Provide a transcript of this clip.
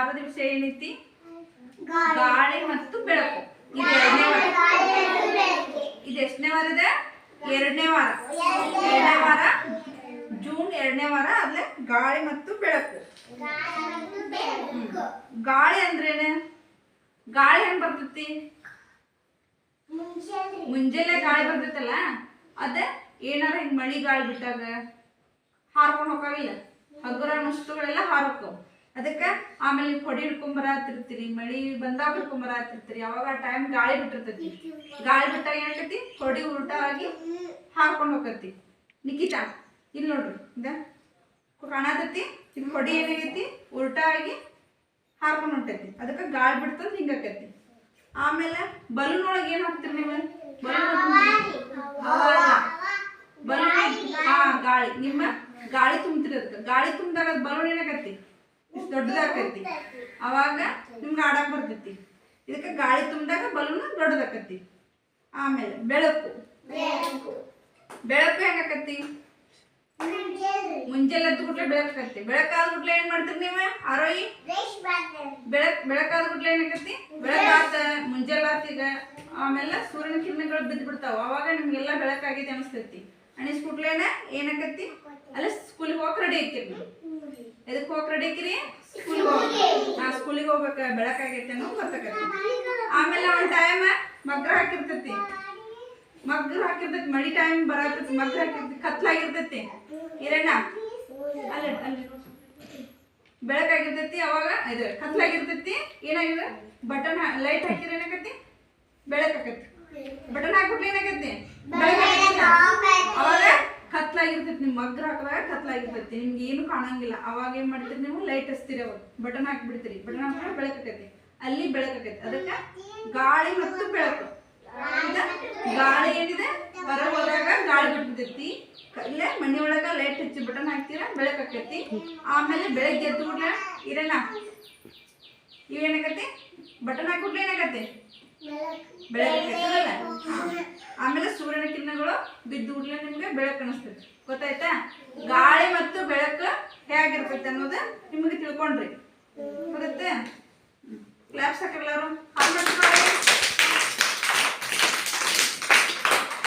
ವಾರದ ದಿವಸ ಏನೈತಿ? ಗಾಳಿ. ಮತ್ತು ಬೆಳಕು. ಇದು ಎರಡನೇ ವಾರ. ಇದು ಎಷ್ಟನೇ ವಾರ ಇದೆ ಎರಡನೇ ವಾರ. ಎರಡನೇ ವಾರ. ಜೂನ್ ಎರಡನೇ ವಾರ ಅಲ್ಲೇ ಗಾಳಿ ಮತ್ತು ಬೆಳಕು. ಗಾಳಿ ಅಂದ್ರೇನೆ ಗಾಳಿ ಹೆಂಗ್ ಬರ್ತೈತಿ? ಮುಂಜಾನೆ. ಗಾಳಿ ಬರ್ತೈತಲ್ಲ? ಅದ ಏನಾರ ಹಿಂಗ್ ಮಳಿ ಗಾಳಿ ಬಿಟ್ಟಾಗ ಹಾರ್ಕೊಂಡು ಹೋಗಿಲ್ಲ ಹಗುರ ನಷ್ಟಗಳೆಲ್ಲ ಹಾರೋಕ್ಕವು ಅದಕ್ಕೆ ಆಮೇಲೆ ನೀವು ಕೊಡಿ ಬರತ್ತಿರ್ತೀರಿ ಮಳಿ ಬಂದಾಗ ಹಿಡ್ಕೊಂಡ್ ಬರತ್ತಿರ್ತೀರಿ ಅವಾಗ ಟೈಮ್ ಗಾಳಿ ಬಿಟ್ಟಿರ್ತೈತಿ. ಗಾಳಿ ಬಿಟ್ಟಾಗ ಏನಾಗತಿ? ಕೊಡಿ ಉಲ್ಟ ಆಗಿ ಹಾರ್ಕೊಂಡು ಹೋಗತಿ ನಿಖಿತಾ, ಇಲ್ಲಿ ನೋಡ್ರಿ, ಇದ ಕಾಣತೈತಿ ಇದು ಕೊಡಿ ಏನಾಗೈತಿ? ಉಲ್ಟ ಆಗಿ ಹಾರ್ಕೊಂಡು ಹೊಂಟೈತಿ. ಅದಕ್ಕೆ ಗಾಳಿ ಬಿಡ್ತಂದ್ ಹಿಂಗಾಕೈತಿ ಆಮೇಲೆ ಬಲೂನ್ ಒಳಗೆ ಏನ್ ಹಾಕ್ತೀರಿ ನೀವು? ಬಲೂನ್ ಹಾ ಗಾಳಿ. ನಿಮ್ಮ ಗಾಳಿ ತುಂಬ್ತಿರಿ ಗಾಳಿ ತುಂಬಿದಾಗ ಬಲೂನ್ ಏನಾಗತ್ತಿ ದೊಡ್ಡದಾಕೈತಿ. ಅವಾಗ ನಿಮ್ಗೆ ಆಡಕ್ ಬರ್ತೈತಿ. ಇದಕ್ಕೆ ಗಾಳಿ ತುಂಬಿದಾಗ ಬಲೂನ್ ದೊಡ್ಡದಾಕತಿ. ಆಮೇಲೆ ಬೆಳಕು. ಬೆಳಕು. ಹೆಂಗಾಕತಿ? ಮುಂಜಾನೆ ಎದ್ದು ಗುಟ್ಲೆ ಬೆಳಕಾಕತಿ. ಬೆಳಕಾದ ಗುಟ್ಲೆ ಏನ್ ಮಾಡ್ತೀರಿ ನೀವು ಆರೋಯಿ ಬೆಳಕ್ ಬೆಳಕಾದ ಕೂಡಲೇ ಏನಾಗತ್ತಿ ಬೆಳಕಾತ ಮುಂಜಾನೆ ಆಮೇಲೆ ಸೂರ್ಯನ ಕಿರಣಗಳು ಬಿದ್ದು ಬಿಡ್ತಾವ ಅವಾಗ ನಿಮ್ಗೆಲ್ಲ ಬೆಳಕಾಗೈತಿ ಅನಿಸ್ತೈತಿ. ಅನಿಸ್ಬಿಟ್ಲೇನ ಏನಾಗತ್ತಿ ಅಲ್ಲಿ ಸ್ಕೂಲ್ಗೆ ಹೋಗಕ್ ರೆಡಿ ಐತಿ ನೀವು. ಎದಕ್ಕೆ ಹೋಗಕ್ ರೆಡಿ ಐತಿರಿ ಆ ಸ್ಕೂಲಿಗೆ ಹೋಗ್ಬೇಕ ಬೆಳಕಾಗೈತಿ ಅನ್ನೋ ಗೊತ್ತಾಗತ್ತಿ ಆಮೇಲೆ ಒಂದು ಟೈಮ್ ಮಗ್ರ ಹಾಕಿರ್ತೈತಿ. ಮಗ್ರ ಹಾಕಿರ್ತೈತಿ ಮಡಿ ಟೈಮ್ ಬರತೈತಿ ಮಗ್ರ ಹಾಕಿರ್ತೈತಿ ಕತ್ಲಾಗಿರ್ತೈತಿ. ಇರಣ್ಣ ಅಲ್ಲಿ ಅಲ್ಲಿ ಬೆಳಕಾಗಿರ್ತೈತಿ ಅವಾಗ ಇದು ಕತ್ಲಾಗಿರ್ತೈತಿ ಏನಾಗಿದೆ? ಬಟನ್ ಲೈಟ್ ಹಾಕಿದ್ರೆ ಏನಾಗತ್ತಿ ಬೆಳಕಾಕತಿ ಬಟನ್ ಹಾಕ್ಬಿಟ್ರೆ ಏನಾಗತ್ತಿ ಬೆಳಕಾಗತ್ತಿಲ್ಲ ಅವಾಗ ಕತ್ಲಾಗಿರ್ತೈತಿ ನಿಮ್ ಮಗ್ರ ಹಾಕಿದಾಗ ಕತ್ಲಾಗಿರ್ತೈತಿ, ನಿಮ್ಗೆ ಏನು ಕಾಣಂಗಿಲ್ಲ. ಅವಾಗ ಏನ್ ಮಾಡ್ತೀರಿ ನೀವು? ಲೈಟ್ ಹಚ್ತೀರಿ ಅವಾಗ. ಬಟನ್ ಹಾಕ್ಬಿಡ್ತೀರಿ. ಬಟನ್ ಹಾಕಿದ್ರೆ ಬೆಳಕಾಕೈತಿ ಅಲ್ಲಿ ಬೆಳಕಾಕೈತಿ ಅದಕ್ಕೆ ಗಾಳಿ ಮತ್ತು ಬೆಳಕು. ಗಾಳಿ ಏನಿದೆ? ಹೊರ ಹೋದಾಗ ಗಾಳಿ ಬಿಟ್ಟಿರ್ತೈತಿ ಇಲ್ಲೇ ಮನೆ ಒಳಗ ಲೈಟ್ ಹಚ್ಚಿ ಬಟನ್ ಹಾಕ್ತೀರ? ಬೆಳಕಾಕೈತಿ ಆಮೇಲೆ ಬೆಳಗ್ಗೆ ಎದ್ದು ಕೂಡ್ಲೆ ಇರಲ್ಲ. ಇವೇನಾಗತ್ತೆ? ಬಟನ್ ಹಾಕ್ಬಿಟ್ರೆ ಏನಾಗತ್ತೆ? ಕಿರಣಗಳು ಬಿದ್ದು ಕೂಡಲೇ ನಿಮಗೆ ಬೆಳಕು ಕಾಣಿಸ್ತದೆ ಗೊತ್ತಾಯ್ತಾ? ಗಾಳಿ ಮತ್ತು ಬೆಳಕು ಹೇಗಿರ್ಬೇಕು ಅನ್ನೋದು ನಿಮ್ಗೆ ತಿಳ್ಕೊಂಡ್ರಿ. ಬರುತ್ತೆ? ಕ್ಲಾಪ್ಸ್ ಹಾಕಿರ್ಲಾರು ಹಾಲ್ಮೆಟ್